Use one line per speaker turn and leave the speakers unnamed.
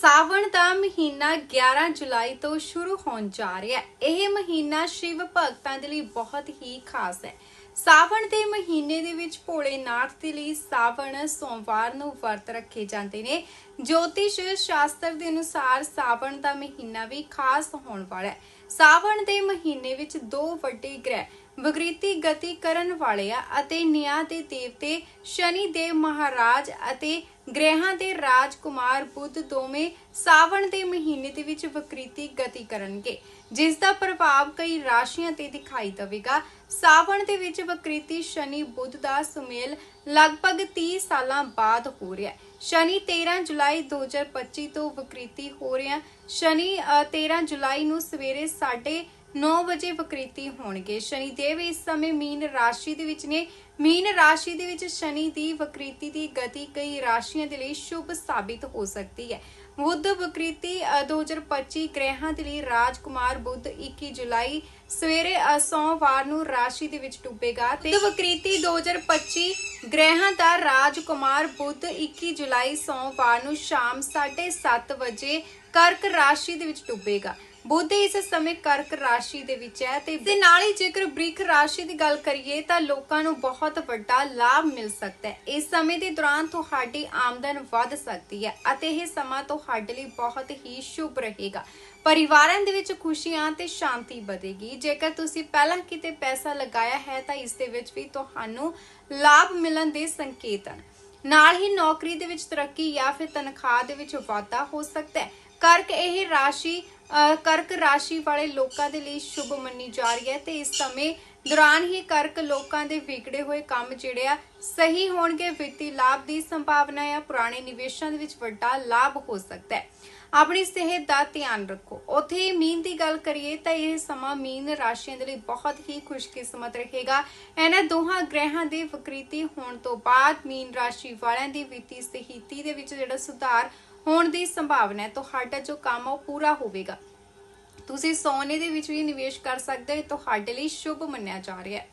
ਸਾਵਣ ਦਾ ਮਹੀਨਾ 11 ਜੁਲਾਈ ਤੋਂ ਸ਼ੁਰੂ ਹੋਣ ਜਾ ਰਿਹਾ ਹੈ। ਇਹ ਮਹੀਨਾ ਸ਼ਿਵ ਭਗਤਾਂ ਦੇ ਲਈ ਬਹੁਤ ਹੀ ਖਾਸ ਹੈ। ਸਾਵਣ ਦੇ ਮਹੀਨੇ ਦੇ ਵਿੱਚ ਭੋਲੇਨਾਥ ਦੇ ਲਈ ਸਾਵਣ ਸੋਮਵਾਰ ਨੂੰ ਵਰਤ ਰੱਖੇ ਜਾਂਦੇ ਨੇ। ਜੋਤਿਸ਼ ਸ਼ਾਸਤਰ ਦੇ ਅਨੁਸਾਰ ਸਾਵਣ ਦਾ ਮਹੀਨਾ ਵੀ ਖਾਸ ਹੋਣ ਵਾਲਾ ਹੈ। ਸਾਵਣ ਦੇ ਮਹੀਨੇ ਵਿੱਚ ਦੋ ਵੱਡੇ ਗ੍ਰਹਿ ਵਿਕ੍ਰਿਤੀ ਗਤੀ ਕਰਨ ਵਾਲੇ ਆ ਅਤੇ ਨਿਆਂ ਦੇ ਦੇਵਤੇ ਸ਼ਨੀ ਦੇਵ ਮਹਾਰਾਜ ਅਤੇ ਗ੍ਰਹਿਾਂ ਦੇ ਰਾਜਕੁਮਾਰ ਬੁੱਧ ਦੋਵੇਂ ਸਾਵਣ ਦੇ ਮਹੀਨੇ ਦੇ ਵਿੱਚ ਵਿਕ੍ਰਿਤੀ ਗਤੀ ਕਰਨਗੇ, ਜਿਸ ਦਾ ਪ੍ਰਭਾਵ ਕਈ ਰਾਸ਼ੀਆਂ ਤੇ ਦਿਖਾਈ ਦੇਵੇਗਾ। ਸਾਵਣ ਦੇ ਵਿੱਚ ਵਿਕ੍ਰਿਤੀ ਸ਼ਨੀ ਬੁੱਧ ਦਾ ਸੁਮੇਲ ਲਗਭਗ 30 ਸਾਲਾਂ ਬਾਅਦ ਹੋ ਰਿਹਾ ਹੈ। ਸ਼ਨੀ 13 ਜੁਲਾਈ 2025 ਤੋਂ ਵਿਕ੍ਰਿਤੀ ਹੋ ਰਿਹਾ। ਸ਼ਨੀ 13 ਜੁਲਾਈ ਨੂੰ ਸਵੇਰੇ 9 ਵਜੇ ਵਿਕ੍ਰਿਤੀ ਹੋਣਗੇ। ਸ਼ਨੀ ਦੇਵ ਇਸ ਸਮੇਂ ਮੀਨ ਰਾਸ਼ੀ ਦੇ ਵਿੱਚ ਨੇ। ਮੀਨ ਰਾਸ਼ੀ ਦੇ ਵਿੱਚ ਸ਼ਨੀ ਦੀ ਵਿਕ੍ਰਿਤੀ ਦੀ ਗਤੀ ਕਈ ਰਾਸ਼ੀਆਂ ਦੇ ਲਈ ਸ਼ੁਭ ਸਾਬਿਤ ਹੋ ਸਕਦੀ ਹੈ। ਬੁੱਧ ਵਿਕ੍ਰਿਤੀ ਅ, 2025 ਗ੍ਰਹਿਾਂ ਦੇ ਲਈ ਰਾਜਕੁਮਾਰ ਬੁੱਧ 21 ਜੁਲਾਈ ਸਵੇਰੇ ਸੋਮਵਾਰ ਨੂੰ ਰਾਸ਼ੀ ਦੇ ਵਿੱਚ ਡੁੱਬੇਗਾ ਤੇ ਵਿਕ੍ਰਿਤੀ 2025 ਗ੍ਰਹਿਾਂ ਦਾ ਰਾਜਕੁਮਾਰ ਬੁੱਧ 21 ਜੁਲਾਈ ਸੋਮਵਾਰ ਨੂੰ ਸ਼ਾਮ 7:30 ਵਜੇ ਕਰਕ ਰਾਸ਼ੀ ਦੇ ਵਿੱਚ ਡੁੱਬੇਗਾ। ਬੁੱਧ ਇਸ ਸਮੇਂ ਕਰਕ ਰਾਸ਼ੀ ਦੇ ਵਿੱਚ ਹੈ ਤੇ ਦੇ ਨਾਲ ਹੀ ਜੇਕਰ ਬ੍ਰਿਖ ਰਾਸ਼ੀ ਦੀ ਗੱਲ ਕਰੀਏ ਤਾਂ ਲੋਕਾਂ ਨੂੰ ਬਹੁਤ ਵੱਡਾ ਲਾਭ ਮਿਲ ਸਕਦਾ ਹੈ। ਇਸ ਸਮੇਂ ਦੇ ਦੌਰਾਨ ਤੁਹਾਡੀ ਆਮਦਨ ਵਧ ਸਕਦੀ ਹੈ ਅਤੇ ਇਹ ਸਮਾਂ ਤੁਹਾਡੇ ਲਈ ਬਹੁਤ ਹੀ ਸ਼ੁਭ ਰਹੇਗਾ। ਪਰਿਵਾਰਾਂ ਦੇ ਵਿੱਚ ਖੁਸ਼ੀਆਂ ਤੇ ਸ਼ਾਂਤੀ ਵਧੇਗੀ। ਜੇਕਰ ਤੁਸੀਂ ਪਹਿਲਾਂ ਕਿਤੇ ਪੈਸਾ ਲਗਾਇਆ ਹੈ ਤਾਂ ਇਸ ਦੇ ਵਿੱਚ ਵੀ ਤੁਹਾਨੂੰ ਲਾਭ ਮਿਲਣ ਦੇ ਸੰਕੇਤ ਹਨ। ਨਾਲ ਹੀ ਨੌਕਰੀ ਦੇ ਵਿੱਚ ਤਰੱਕੀ ਜਾਂ ਫਿਰ ਤਨਖਾਹ ਦੇ ਵਿੱਚ ਵਾਧਾ ਹੋ ਸਕਦਾ ਹੈ। ਕਰਕ ਇਹ ਰਾਸ਼ੀ ਕਰਕ ਰਾਸ਼ੀ ਵਾਲੇ ਲੋਕਾਂ ਦੇ ਲਈ ਸ਼ੁਭ ਮੰਨੀ ਜਾ ਰਹੀ ਹੈ ਤੇ ਇਸ ਸਮੇਂ ਦੌਰਾਨ ਹੀ ਕਰਕ ਲੋਕਾਂ ਦੇ ਵਿਗੜੇ ਹੋਏ ਕੰਮ ਜਿਹੜੇ ਆ, ਸਹੀ ਹੋਣਗੇ, ਵਿੱਤੀ ਲਾਭ ਦੀ ਸੰਭਾਵਨਾ ਹੈ ਪੁਰਾਣੇ ਨਿਵੇਸ਼ਾਂ ਦੇ ਵਿੱਚ ਵੱਡਾ ਲਾਭ ਹੋ ਸਕਦਾ ਹੈ। ਆਪਣੀ ਸਿਹਤ ਦਾ ਧਿਆਨ ਰੱਖੋ। ਉਥੇ ਮੀਨ ਦੀ ਗੱਲ ਕਰੀਏ ਤਾਂ ਇਹ ਸਮਾਂ ਮੀਨ ਰਾਸ਼ੀਆਂ ਦੇ ਲਈ ਬਹੁਤ ਹੀ ਖੁਸ਼ਕਿਸਮਤ ਰਹੇਗਾ। ਇਹਨਾਂ ਦੋਹਾਂ ਗ੍ਰਹਿਾਂ ਦੇ ਵਿਕ੍ਰਿਤੀ ਹੋਣ ਤੋਂ ਬਾਅਦ ਮੀਨ ਰਾਸ਼ੀ ਵਾਲਿਆਂ ਦੀ ਵਿੱਤੀ ਸਥਿਤੀ ਦੇ ਵਿੱਚ ਜਿਹੜਾ ਸੁਧਾਰ ਹੋਣ ਦੀ ਸੰਭਾਵਨਾ ਹੈ। ਤੁਹਾਡਾ ਜੋ ਕੰਮ ਆ, ਉਹ ਪੂਰਾ ਹੋਵੇਗਾ। ਤੁਸੀਂ ਸੋਨੇ ਦੇ ਵਿੱਚ ਵੀ ਨਿਵੇਸ਼ ਕਰ ਸਕਦੇ ਹੋ। ਇਹ ਤੁਹਾਡੇ ਲਈ ਸ਼ੁਭ ਮੰਨਿਆ ਜਾ ਰਿਹਾ ਹੈ।